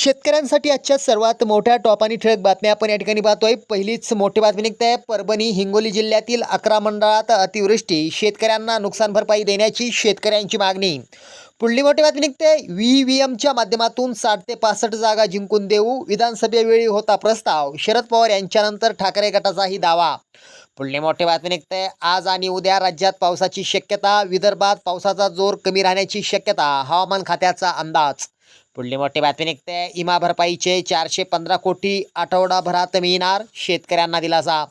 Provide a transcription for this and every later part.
शेतकऱ्यांसाठी आजच्या सर्वात मोठ्या टॉप आणि ठळक बातम्या आपण या ठिकाणी पाहतोय. पहिलीच मोठी बातमी निघते. आहे परभणी हिंगोली जिल्ह्यातील अकरा मंडळात अतिवृष्टी. शेतकऱ्यांना नुकसान भरपाई देण्याची शेतकऱ्यांची मागणी. पुढली मोठी बातमी निघते. व्ही व्ही एमच्या माध्यमातून साठ ते पासष्ट जागा जिंकून देऊ. विधानसभेवेळी होता प्रस्ताव. शरद पवार यांच्यानंतर ठाकरे गटाचाही दावा. पुढली मोठी बातमी निघते. आज आणि उद्या राज्यात पावसाची शक्यता. विदर्भात पावसाचा जोर कमी राहण्याची शक्यता. हवामान खात्याचा अंदाज. पुढली मोठी बातमी निघते. इमा भरपाईचे चारशे पंधरा कोटी आठवडाभरात मिळणार शेतकऱ्यांना दिलासा.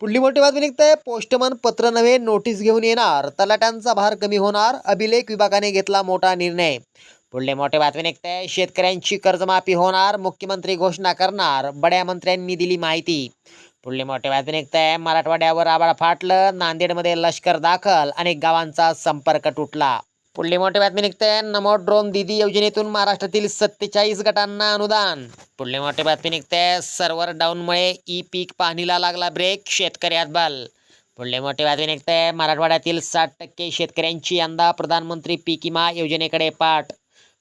पुढली मोठी बातमी निघते. पोस्टमन पत्र नव्हे नोटीस घेऊन येणार. तलाट्यांचा भार कमी होणार अभिलेख विभागाने घेतला मोठा निर्णय. पुढले मोठे बातमी निघते. शेतकऱ्यांची कर्जमाफी होणार मुख्यमंत्री घोषणा करणार बड्या मंत्र्यांनी दिली माहिती. पुढली मोठी बातमी निघते. मराठवाड्यावर आबाळ फाटलं नांदेडमध्ये लष्कर दाखल अनेक गावांचा संपर्क तुटला. पुढली मोठी बातमी निघते. नमो ड्रोन दिदी योजनेतून महाराष्ट्रातील सत्तेचाळीस गटांना अनुदान. पुढली मोठी बातमी निघते. सर्व्हर डाऊनमुळे ई पीक पाहणीला लागला ब्रेक शेतकऱ्यात बल पुढली मोठी बातमी निघते. मराठवाड्यातील साठ टक्के शेतकऱ्यांची यंदा प्रधानमंत्री पीक विमा योजनेकडे पाठ.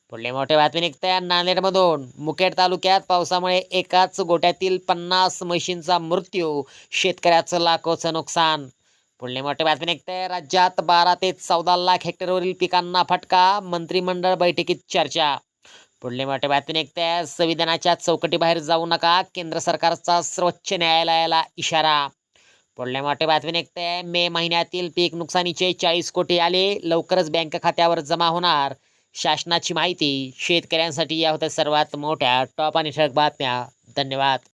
पुढली मोठी बातमी निघते. नांदेडमधून मुखेड तालुक्यात पावसामुळे एकाच गोट्यातील पन्नास म्हशींचा मृत्यू. शेतकऱ्याचं लाखोचं नुकसान. पुढले मोठे बातमी निघते. राज्यात बारा ते चौदा लाख हेक्टरवरील पिकांना फटका मंत्रिमंडळ बैठकीत चर्चा. पुढले मोठे बातमी निघते. संविधानाच्या चौकटीबाहेर जाऊ नका केंद्र सरकारचा सर्वोच्च न्यायालयाला इशारा. पुढले मोठे बातमी निघते. मे महिन्यातील पीक नुकसानीचे चाळीस कोटी आले लवकरच बँक खात्यावर जमा होणार. शासनाची माहिती शेतकऱ्यांसाठी या होत्या सर्वात मोठ्या टॉप आणि ठळक बातम्या. धन्यवाद.